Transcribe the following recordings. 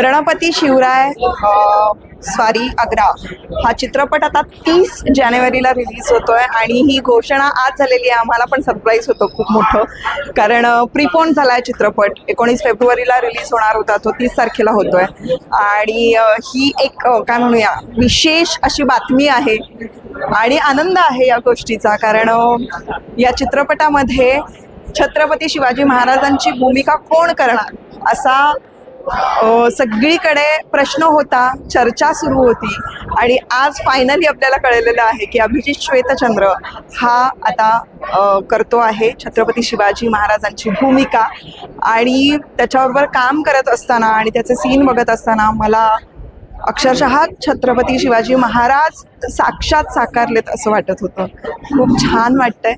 रणपती शिवराय स्वारी आग्रा हा चित्रपट आता तीस जानेवारीला रिलीज होतोय आणि ही घोषणा आज झालेली आहे. आम्हाला पण सरप्राईज होतं खूप मोठं. कारण प्रिपोन झाला आहे चित्रपट. एकोणीस फेब्रुवारीला रिलीज होणार होता. तो तीस तारखेला होतोय. आणि ही एक काय म्हणूया विशेष अशी बातमी आहे आणि आनंद आहे या गोष्टीचा. कारण या चित्रपटामध्ये छत्रपती शिवाजी महाराजांची भूमिका कोण करणार असा सगळीकडे प्रश्न होता चर्चा सुरू होती आणि आज फायनली आपल्याला कळलेलं आहे की अभिजित श्वेतचंद्र हा आता करतो आहे छत्रपती शिवाजी महाराजांची भूमिका. आणि त्याच्याबरोबर काम करत असताना आणि त्याचे सीन बघत असताना मला अक्षरशः छत्रपती शिवाजी महाराज साक्षात साकारलेत असं वाटत होतं. खूप छान वाटतंय.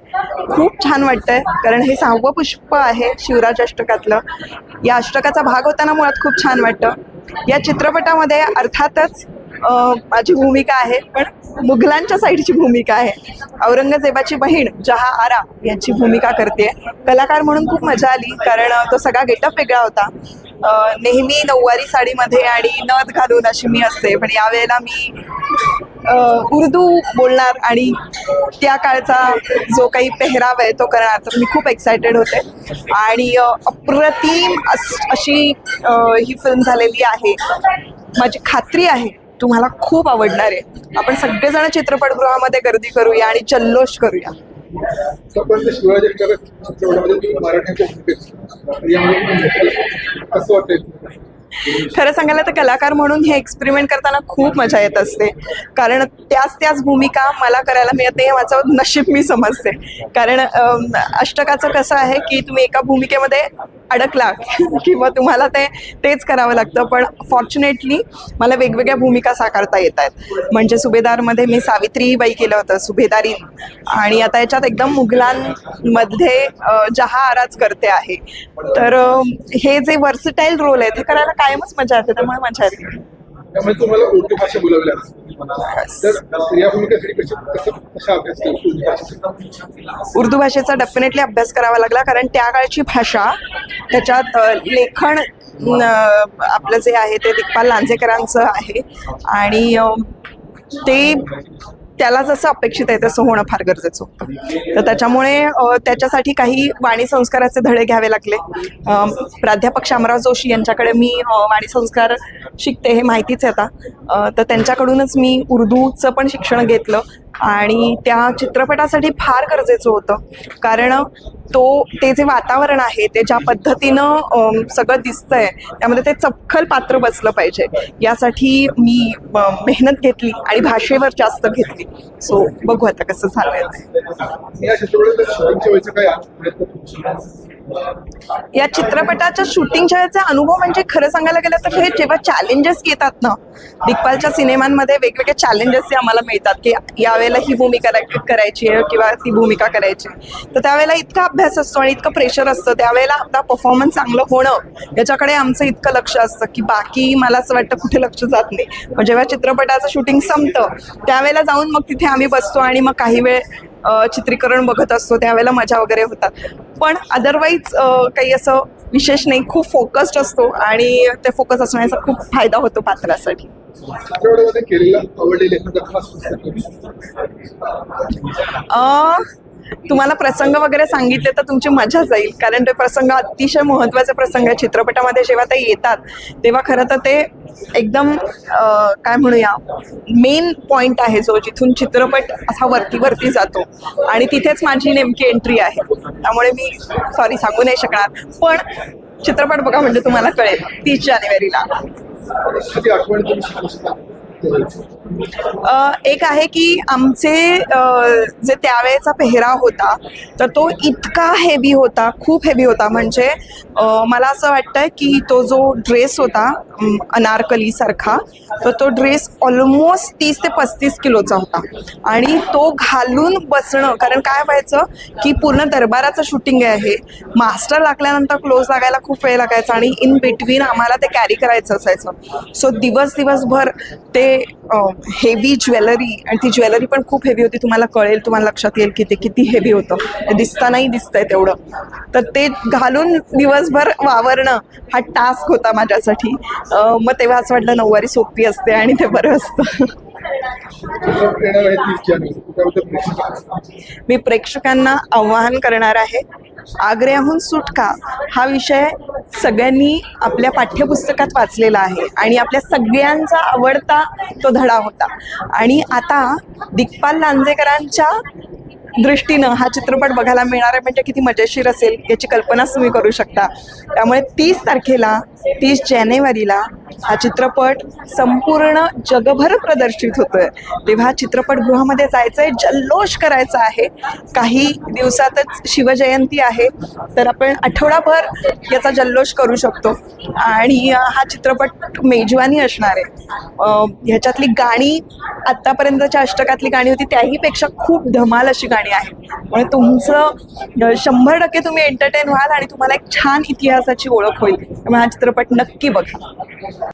खूप छान वाटतंय कारण हे सहावं पुष्प आहे शिवराज अष्टकातलं. या अष्टकाचा भाग होताना मुळात खूप छान वाटतं. या चित्रपटामध्ये अर्थातच माझी भूमिका आहे पण मुघलांच्या साईडची भूमिका आहे. औरंगजेबाची बहीण जहा आरा यांची भूमिका करते कलाकार म्हणून खूप मजा आली कारण तो सगळा गेटअप वेगळा होता. नेहमी नऊवारी साडीमध्ये आणि नथ घालून अशी मी असते. पण यावेळेला मी उर्दू बोलणार आणि त्या काळचा जो काही पेहराव आहे तो करणार. तर मी खूप एक्सायटेड होते. आणि अप्रतिम अशी ही फिल्म झालेली आहे. माझी खात्री आहे तुम्हाला खूप आवडणार आहे. आपण सगळेजण चित्रपटगृहामध्ये गर्दी करूया आणि जल्लोष करूया. आतापर्यंत शिवाजी चित्रपटामध्ये तुम्ही मराठ्याच्या भूमिकेत यामध्ये कसं वाटतंय. खरं सांगायला तर कलाकार म्हणून हे एक्सपेरिमेंट करताना खूप मजा येत असते. कारण त्याच त्याच भूमिका मला करायला मिळते हे माझं नशीब मी समजते. कारण अष्टकाचं कसं आहे की तुम्ही एका भूमिकेमध्ये अडकला किंवा तुम्हाला ते तेच करावं लागतं. पण फॉर्च्युनेटली मला वेगवेगळ्या भूमिका साकारता येत आहेत. म्हणजे सुभेदारमध्ये मी सावित्रीबाई केलं होतं सुभेदारी. आणि आता याच्यात एकदम मुघलांमध्ये जहा आराज करते आहे. तर हे जे वर्सटाईल रोल आहेत हे करायला कायमच मजा येते. त्यामुळे मजा येते. त्यामुळे तुम्हाला उर्दू भाषा बोलावी लागते. तर या भूमिकेसाठी कसं अभ्यास केला उर्दू भाषेचा? डेफिनेटली अभ्यास करावा लागला कारण त्या काळची भाषा त्याच्यात लेखन आपलं जे आहे ते दिग्पाल लांजेकरांचं आहे. आणि ते त्याला जसं अपेक्षित आहे तसं होणं फार गरजेचं होतं. तर त्याच्यामुळे त्याच्यासाठी काही वाणी संस्काराचे धडे घ्यावे लागले. प्राध्यापक शामराव जोशी यांच्याकडे मी वाणी संस्कार शिकते हे माहितीच आहे आता. तर त्यांच्याकडूनच मी उर्दूचं पण शिक्षण घेतलं. आणि त्या चित्रपटासाठी फार गरजेचं होतं कारण तो ते जे वातावरण आहे ते ज्या पद्धतीनं सगळं दिसतंय त्यामध्ये ते चपखल पात्र बसलं पाहिजे यासाठी मी मेहनत घेतली आणि भाषेवर जास्त घेतली सो बघू आता कसं झालंय. या? या चित्रपटाच्या शूटिंगच्या याचा अनुभव म्हणजे खरं सांगायला गेलं तर हे जेव्हा चॅलेंजेस येतात ना दिग्पालच्या सिनेमांमध्ये वेगवेगळे चॅलेंजेस आम्हाला मिळतात की त्यावेळेला ही भूमिका करायची आहे किंवा ती भूमिका करायची आहे. तर त्यावेळेला इतका अभ्यास असतो आणि इतकं प्रेशर असतं. त्यावेळेला आपला परफॉर्मन्स चांगलं होणं याच्याकडे आमचं इतकं लक्ष असतं की बाकी मला असं वाटतं कुठे लक्ष जात नाही. पण जेव्हा चित्रपटाचं शूटिंग संपतं त्यावेळेला जाऊन मग तिथे आम्ही बसतो आणि मग काही वेळ चित्रीकरण बघत असतो. त्यावेळेला मजा वगैरे होतात. पण अदरवाईज काही असं विशेष नाही खूप फोकस्ड असतो आणि ते फोकस असण्याचा खूप फायदा होतो पात्रासाठी. आवडलेला तुम्हाला प्रसंग वगैरे सांगितले तर तुमची मजा जाईल. कारण ते प्रसंग अतिशय महत्त्वाचे प्रसंग आहे चित्रपटामध्ये जेव्हा ते येतात तेव्हा खरं तर ते एकदम काय म्हणूया मेन पॉइंट आहे जो जिथून चित्रपट असा वरती वरती जातो. आणि तिथेच माझी नेमकी एंट्री आहे. त्यामुळे मी सॉरी सांगू नाही शकणार. पण चित्रपट बघा म्हणजे तुम्हाला कळेल. तीस जानेवारीला. एक आहे की आमचे जे त्यावेळेचा पेहराव होता तर तो इतका हेवी होता खूप हेवी होता. म्हणजे मला असं वाटतं की तो जो ड्रेस होता अनारकलीसारखा तर तो ड्रेस ऑलमोस्ट तीस ते पस्तीस किलोचा होता. आणि तो घालून बसणं कारण काय व्हायचं की पूर्ण दरबाराचं शूटिंग आहे. मास्टर लागल्यानंतर क्लोज लागायला खूप वेळ लागायचा आणि इन बिटवीन आम्हाला ते कॅरी करायचं असायचं. सो दिवस दिवसभर ते हेवी ज्वेलरी आणि ती ज्वेलरी पण खूप हेवी होती. तुम्हाला कळेल तुम्हाला लक्षात येईल की ते किती हेवी होतं. ते दिसतानाही दिसतंय तेवढं. तर ते घालून दिवसभर वावरणं हा टास्क होता माझ्यासाठी. मग तेव्हा असं वाटलं नऊवारी सोपी असते आणि ते बरं असतं. मी प्रेक्षकांना आवाहन करणार आहे. आग्र्याहून सुटका हा विषय सगळ्यांनी आपल्या पाठ्यपुस्तकात वाचलेला आहे आणि आपल्या सगळ्यांचा आवडता तो धडा होता. आणि आता दिग्पाल लांजेकरांच्या दृष्टीनं हा चित्रपट बघायला मिळणार आहे. म्हणजे किती मजेशीर असेल याची कल्पनाच तुम्ही करू शकता. त्यामुळे तीस तारखेला तीस जानेवारीला हा चित्रपट संपूर्ण जगभर प्रदर्शित होतोय. तेव्हा चित्रपटगृहामध्ये जायचंय जल्लोष करायचा आहे. काही दिवसातच शिवजयंती आहे तर आपण आठवडाभर याचा जल्लोष करू शकतो. आणि हा चित्रपट मेजवानी असणार आहे. ह्याच्यातली गाणी आत्तापर्यंतच्या अष्टकातली गाणी होती त्याहीपेक्षा खूप धमाल अशी गाणी आहे. म्हणजे तुमचं शंभर टक्के तुम्ही एंटरटेन व्हाल आणि तुम्हाला एक छान इतिहासाची ओळख होईल. त्यामुळे हा चित्रपट नक्की बघा.